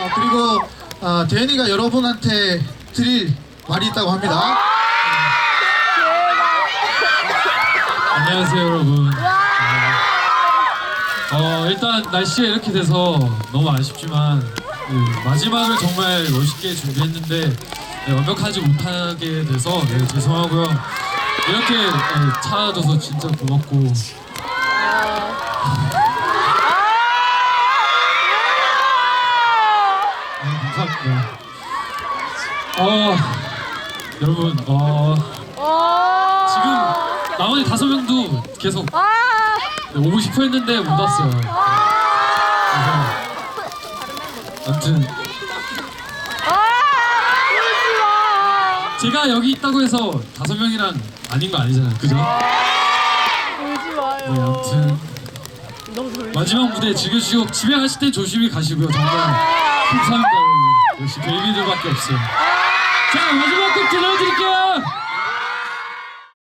어, 그리고 어, 대현이가 여러분한테 드릴 말이 있다고 합니다. 안녕하세요 여러분. 어 일단 날씨가 이렇게 돼서 너무 아쉽지만 그 마지막을 정말 멋있게 준비했는데 네, 완벽하지 못하게 돼서 네, 죄송하고요. 이렇게 네, 찾아줘서 진짜 고맙고 네, 감사합니다. 어 여러분 어 지금 나머지 다섯 명도 계속 네, 오고 싶어 했는데 못 왔어요. 그래서 아무튼 제가 여기 있다고 해서 다섯 명이랑 아닌 거 아니잖아요, 그죠? 네, 아무튼 마지막 무대 즐겨주시고 집에 가실 때 조심히 가시고요. 정말 감사합니다, 여러분. 역시 베이비들밖에 없어요. 자, 마지막 곡 들려드릴게요.